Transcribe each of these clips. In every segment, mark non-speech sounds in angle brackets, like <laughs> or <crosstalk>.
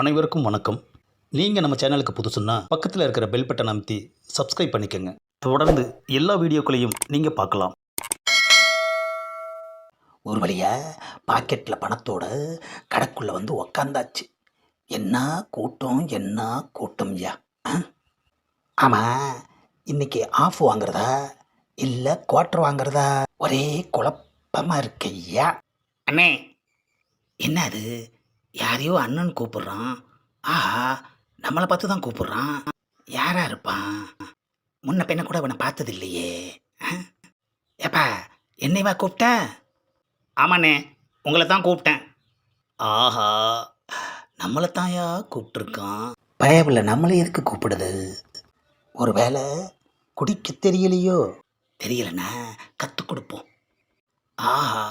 அனைவருக்கும் வணக்கம். நீங்கள் நம்ம சேனலுக்கு புதுசுன்னா பக்கத்தில் இருக்கிற பெல் பட்டன் அமைத்தி சப்ஸ்கிரைப் பண்ணிக்கோங்க. தொடர்ந்து எல்லா வீடியோக்களையும் நீங்கள் பார்க்கலாம். ஒரு வழியாக பாக்கெட்டில் பணத்தோட கடைக்குள்ளே வந்து உக்காந்தாச்சு. என்ன கூட்டம் என்ன கூட்டம் ஐயா ஆமாம் இன்னைக்கு ஆஃப் வாங்குறதா? இல்லை குவார்டர் வாங்குறதா? ஒரே குழப்பமாக இருக்கு ஐயா அண்ணே என்ன அது? யாரையோ அண்ணன் கூப்பிடுறான். ஆஹா நம்மளை பார்த்து தான் கூப்பிடுறான். யாரா இருப்பான்? முன்ன பெண்ணை கூட இவனை பார்த்தது இல்லையே ஏப்பா என்னைவா கூப்பிட்ட? ஆமாண்ணே உங்களை தான் கூப்பிட்டேன். ஆஹா நம்மளை தாயா கூப்பிட்டுருக்கான். பயவில் நம்மளை எதுக்கு கூப்பிடுது? ஒரு வேளை குடிக்க தெரியலையோ? தெரியலண்ணா கற்றுக் கொடுப்போம். ஆஹா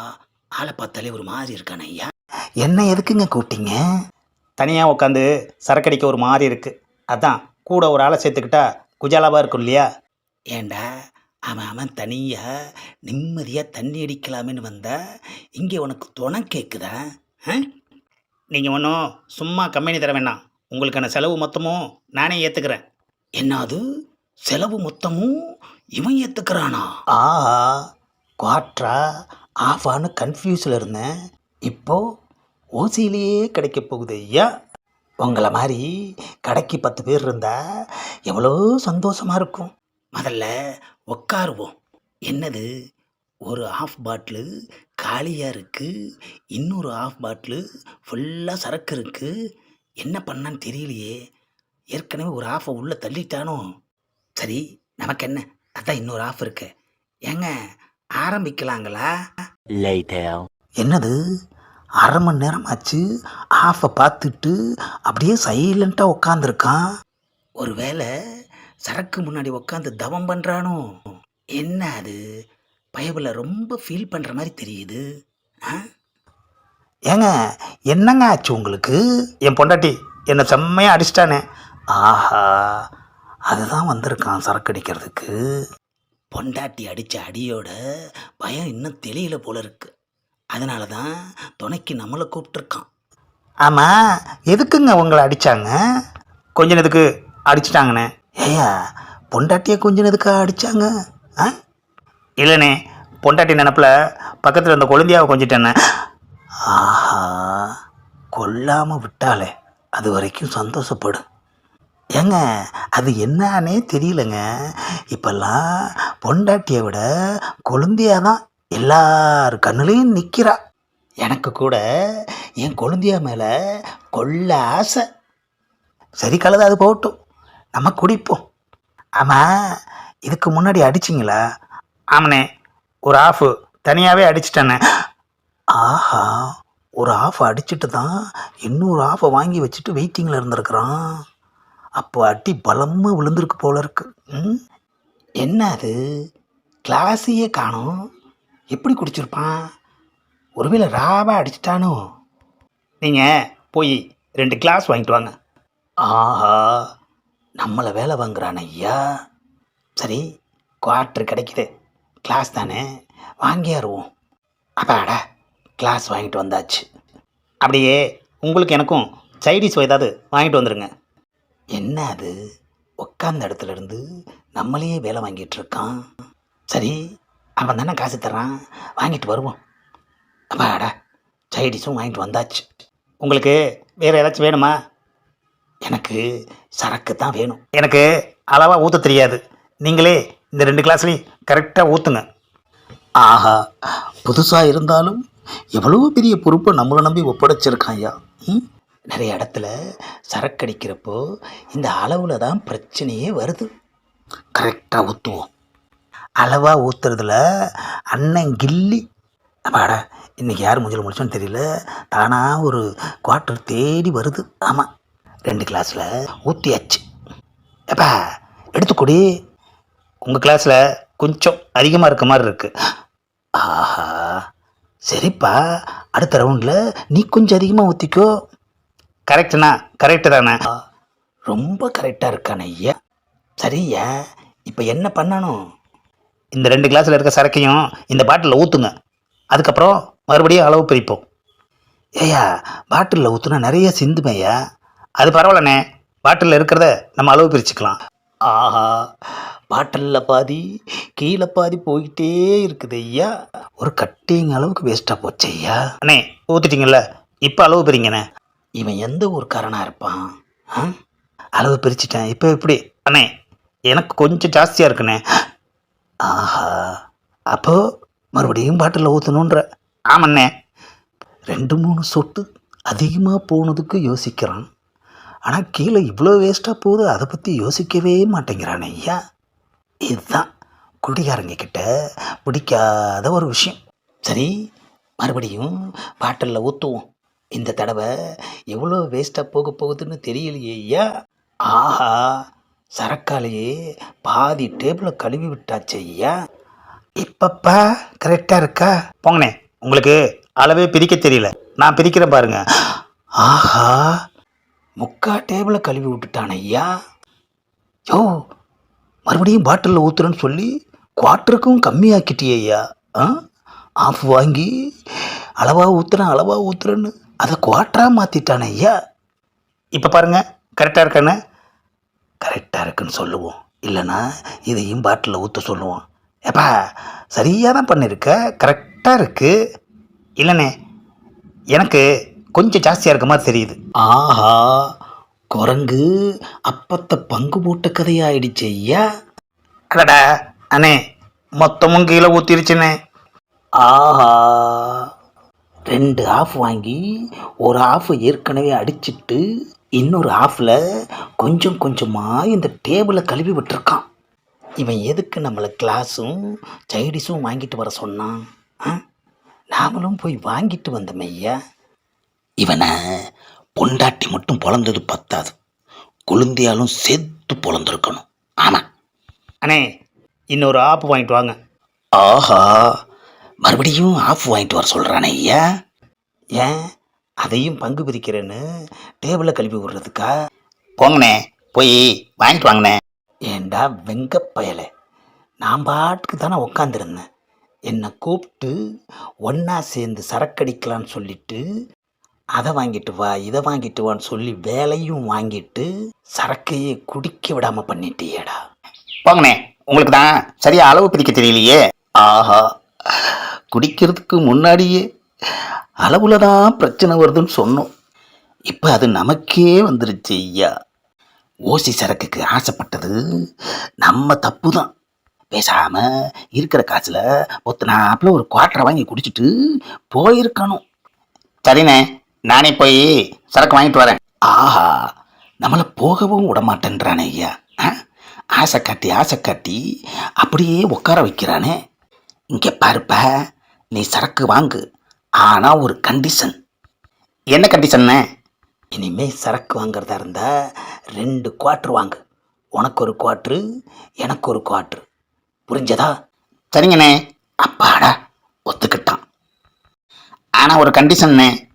ஆளை பார்த்தாலே ஒரு மாதிரி இருக்கானே ஐயா என்ன எதுக்குங்க கூப்பிட்டீங்க? தனியாக உட்காந்து சரக்கடிக்க ஒரு மாதிரி இருக்குது அதான் கூட ஒரு ஆளை சேர்த்துக்கிட்டா குஜாலாவாக இருக்கும் இல்லையா? ஏண்டா அவன் அவன் தனியாக நிம்மதியாக தண்ணி அடிக்கலாமேன்னு வந்தா இங்கே உனக்கு துணை கேட்குதா நீங்கள் ஒன்றும் சும்மா கம்பெனி தர வேண்டாம். உங்களுக்கான செலவு மொத்தமும் நானே ஏற்றுக்கிறேன் என்னது செலவு மொத்தமும் இவன் ஏற்றுக்கிறானா ஆஹா குவாட்ரா ஆஃபான்னு கன்ஃபியூஸில் இருந்தேன். இப்போ ஓசியிலேயே கிடைக்க போகுது ஐயா. உங்களை மாதிரி கடைக்கு பத்து பேர் இருந்தா எவ்வளோ சந்தோஷமா இருக்கும். முதல்ல உட்காருவோம். என்னது? ஒரு ஆஃப் பாட்டிலு காலியாக இருக்குது இன்னொரு ஆஃப் பாட்டிலு ஃபுல்லாக சரக்கு இருக்குது என்ன பண்ணான்னு தெரியலையே. ஏற்கனவே ஒரு ஆஃபை உள்ளே தள்ளிட்டானோ? சரி நமக்கு என்ன? அதான் இன்னொரு ஆஃப் இருக்கு. ஏங்க ஆரம்பிக்கலாங்களா? என்னது? அரை மணி நேரம் ஆச்சு ஆஃபை பார்த்துட்டு அப்படியே சைலண்ட்டாக உட்காந்துருக்கான் ஒருவேளை சரக்கு முன்னாடி உட்காந்து தவம் பண்ணுறானோ என்ன அது? பயபில் ரொம்ப ஃபீல் பண்ணுற மாதிரி தெரியுது. ஆ? ஏங்க என்னங்க ஆச்சு உங்களுக்கு? என் பொண்டாட்டி என்னை செம்மையாக அடிச்சிட்டானே. ஆஹா அதுதான் வந்திருக்கான் சரக்கு அடிக்கிறதுக்கு. பொண்டாட்டி அடித்த அடியோட பயம் இன்னும் தெளியல போல இருக்குது அதனால தான் துணைக்கு நம்மளை கூப்பிட்டுருக்கான். ஆமாம் எதுக்குங்க உங்களை அடித்தாங்க கொஞ்ச நேரத்துக்கு அடிச்சிட்டாங்கண்ணே. ஏயா பொண்டாட்டியை கொஞ்ச நேரத்துக்கா அடித்தாங்க ஆ? இல்லைண்ணே பொண்டாட்டி நினப்பில் பக்கத்தில் இருந்த கொழுந்தியாவை கொஞ்சிட்டேண்ணே. ஆஹா கொல்லாமல் விட்டாலே அது வரைக்கும் சந்தோஷப்படும். ஏங்க அது என்னன்னே தெரியலங்க. இப்போல்லாம் பொண்டாட்டியை விட குழந்தையாக தான் எல்லார் கண்ணுலேயும் நிற்கிறா எனக்கு கூட என் கொழுந்தியா மேலே கொள்ள ஆசை. சரி கலது அது போகட்டும். நம்ம குடிப்போம். ஆமாம் இதுக்கு முன்னாடி அடிச்சிங்களா? ஆமனே ஒரு ஆஃபு தனியாகவே அடிச்சிட்டேனே ஆஹா ஒரு ஆஃப் அடிச்சிட்டு தான் இன்னொரு ஆஃபை வாங்கி வச்சுட்டு வெயிட்டிங்கில் இருந்திருக்கிறான். அப்போ அடி பலமாக விழுந்திருக்கு போல இருக்கு. ம்? என்ன அது? கிளாஸையே காணும். எப்படி குடிச்சிருப்பான்? ஒருவேளை ராவா அடிச்சிட்டானோ? நீங்கள் போய் ரெண்டு கிளாஸ் வாங்கிட்டு வாங்க. ஆஹா நம்மளை வேலை வாங்குறான் ஐயா. சரி குவார்ட்ரு கிடைக்குது. கிளாஸ் தானே? வாங்கியாருவோம் அப்பாடா கிளாஸ் வாங்கிட்டு வந்தாச்சு. அப்படியே உங்களுக்கு எனக்கும் சைடிஸ் ஏதாவது வாங்கிட்டு வந்துடுங்க என்ன அது? உட்காந்த இடத்துலேருந்து நம்மளையே வேலை வாங்கிட்டு இருக்கான். சரி அவன் தானே காசு தர்றான்? வாங்கிட்டு வருவோம். அப்பாடா சைடிஸும் வாங்கிட்டு வந்தாச்சு. உங்களுக்கு வேறு ஏதாச்சும் வேணுமா? எனக்கு சரக்கு தான் வேணும். எனக்கு அளவாக ஊற்ற தெரியாது. நீங்களே இந்த ரெண்டு கிளாஸ்லையும் கரெக்டாக ஊற்றுங்க ஆஹா புதுசாக இருந்தாலும் எவ்வளோ பெரிய பொறுப்பை நம்மளை நம்பி ஒப்படைச்சிருக்கான் ஐயா. ம்? நிறைய இடத்துல சரக்கு அடிக்கிறப்போ இந்த அளவில் தான் பிரச்சனையே வருது. கரெக்டாக ஊற்றுவோம் அளவாக ஊற்றுறதுல அண்ணன் கில்லி. அப்பாடா இன்றைக்கி யார் மூஞ்சில் முடிச்சோன்னு தெரியல. தானாக ஒரு குவார்ட்டர் தேடி வருது. ஆமாம் ரெண்டு கிளாஸில் ஊற்றியாச்சு எப்பா எடுத்துக்கொடி. உங்கள் கிளாஸில் கொஞ்சம் அதிகமாக இருக்க மாதிரி இருக்குது ஆஹா சரிப்பா. அடுத்த ரவுண்டில் நீ கொஞ்சம் அதிகமாக ஊற்றிக்கோ கரெக்டுண்ணா கரெக்டு தானே. ரொம்ப கரெக்டாக இருக்கான ஐயா. சரியா இப்போ என்ன பண்ணணும்? இந்த ரெண்டு கிளாஸில் இருக்க சரக்கையும் இந்த பாட்டிலில் ஊற்றுங்க அதுக்கப்புறம் மறுபடியும் அளவு பிரிப்போம். ஏயா பாட்டிலில் ஊற்றுனா நிறைய சிந்துமையா அது பரவாயில்லண்ணே. பாட்டிலில் இருக்கிறத நம்ம அளவு பிரிச்சுக்கலாம். ஆஹா பாட்டிலில் பாதி கீழே பாதி போயிட்டே இருக்குது ஐயா. ஒரு கட்டிங் அளவுக்கு வேஸ்ட்டாக போச்சு ஐயா. அண்ணே ஊற்றிட்டீங்கல்ல இப்போ அளவு பிரிங்கண்ணே. இவன் எந்த ஊருக்காரனாக இருப்பான்? ஆ? அளவு பிரிச்சிட்டேன். இப்போ எப்படி? அண்ணே எனக்கு கொஞ்சம் ஜாஸ்தியாக இருக்குண்ணே. ஆஹா. அப்போ மறுபடியும் பாட்டிலில் ஊற்றணுன்ற ஆமண்ணே. ரெண்டு மூணு சொட்டு அதிகமாக போனதுக்கு யோசிக்கிறான். ஆனால் கீழே இவ்வளோ வேஸ்ட்டாக போகுது அதை பற்றி யோசிக்கவே மாட்டேங்கிறான் ஐயா. இதுதான் குடிகாரங்க கிட்ட பிடிக்காத ஒரு விஷயம். சரி மறுபடியும் பாட்டிலில் ஊற்றுவோம் இந்த தடவை எவ்வளோ வேஸ்ட்டாக போக போகுதுன்னு தெரியலையே ஐயா. ஆஹா. சரக்காலையே பாதி டேபிளை கழுவி விட்டாச்சு ஐயா. இப்பப்பா கரெக்டாக இருக்கா? போங்கண்ணே உங்களுக்கு அளவே பிரிக்க தெரியல. நான் பிரிக்கிறேன் பாருங்க. ஆஹா முக்கா டேபிளை கழுவி விட்டுட்டான் ஐயா. யோ மறுபடியும் பாட்டிலில் ஊற்றுறேன்னு சொல்லி குவாட்டருக்கும் கம்மியாக்கிட்டியே ஐயா. ஆ? ஆஃப் வாங்கி அளவாக ஊற்றுறேன் அளவாக ஊற்றுறேன்னு அதை குவாட்டராக மாற்றிட்டானே ஐயா. இப்போ பாருங்க கரெக்டாக இருக்கானே கரெக்டாக இருக்குன்னு சொல்லுவோம். இல்லைன்னா இதையும் பாட்டிலில் ஊற்ற சொல்லுவோம். ஏப்பா சரியாக தான் பண்ணியிருக்க கரெக்டாக இருக்கு. இல்லைண்ணே எனக்கு கொஞ்சம் ஜாஸ்தியாக இருக்க மாதிரி தெரியுது. ஆஹா குரங்கு அப்பத்தை பங்கு போட்ட கதையாயிடுச்சு ஐயா. அடடா அண்ணே மொத்தமும் கீழே ஊற்றிருச்சுண்ணே ஆஹா ரெண்டு ஆஃப் வாங்கி ஒரு ஆஃப் ஏற்கனவே அடிச்சிட்டு இன்னொரு ஆஃபில் கொஞ்சம் கொஞ்சமாக இந்த டேபிளை கழுவி விட்டுருக்கான். இவன் எதுக்கு நம்மளை கிளாஸும் சைடிஸும் வாங்கிட்டு வர சொன்னான்? ஆ? நாமளும் போய் வாங்கிட்டு வந்தோம் ஐயா. இவனை பொண்டாட்டி மட்டும் பொழந்தது பத்தாது. குழந்தையாலும் செத்து பொழந்திருக்கணும். ஆமாம் அண்ணே இன்னொரு ஆப் வாங்கிட்டு வாங்க. ஆஹா மறுபடியும் ஆஃப் வாங்கிட்டு வர சொல்கிறானே ஐயா. ஏன்? அதையும் பங்கு பிரிக்கிறேன்னு டேபிளை கழுவி விடுறதுக்கா? போங்கண்ணே போய் வாங்கிட்டு வாங்கண்ணே. ஏண்டா வெங்கப்பயலை நான் பாட்டுக்கு தானே உக்காந்துருந்தேன். என்னை கூப்பிட்டு ஒன்றா சேர்ந்து சரக்கடிக்கலான்னு சொல்லிட்டு அதை வாங்கிட்டு வா இதை வாங்கிட்டு வான்னு சொல்லி வேலையும் வாங்கிட்டு சரக்கையே குடிக்க விடாமல் பண்ணிட்டியேடா. போங்கண்ணே உங்களுக்கு தான் சரியாக அளவு பிரிக்க தெரியலையே. ஆஹா குடிக்கிறதுக்கு முன்னாடியே அளவுல தான் பிரச்சனை வருதுன்னு சொன்னோம். இப்போ அது நமக்கே வந்துருச்சு ஐயா. ஓசி சரக்குக்கு ஆசைப்பட்டது நம்ம தப்பு தான் பேசாம இருக்கிற காசுல ஒத்தனாப்பில் ஒரு குவார்ட்டரை வாங்கி குடிச்சிட்டு போயிருக்கணும். சரிண்ணே நானே போய் சரக்கு வாங்கிட்டு வரேன். ஆஹா நம்மளை போகவும் விடமாட்டேன்றானே ஐயா. ஆ? ஆசை காட்டி ஆசை காட்டி அப்படியே உட்கார வைக்கிறானே. இங்கே பாருப்ப நீ சரக்கு வாங்கு. ஆனால் ஒரு கண்டிஷன் என்ன கண்டிஷன்ண்ணே இனிமே சரக்கு வாங்குறதா இருந்தா ரெண்டு குவாட்ரு வாங்கு. உனக்கு ஒரு குவாட்ரு எனக்கு ஒரு குவாட்ரு புரிஞ்சதா? சரிங்கண்ணே. அப்பாடா ஒத்துக்கிட்டான். ஆனால் ஒரு கண்டிஷன்ண்ணே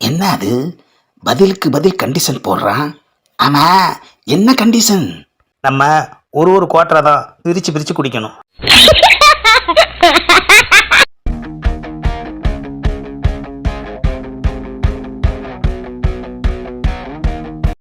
என்ன அது? பதிலுக்கு பதில் கண்டிஷன் போடுறான். ஆமா என்ன கண்டிஷன் நம்ம ஒரு ஒரு குவார்ட்டரை தான் பிரித்து பிரித்து குடிக்கணும். <laughs>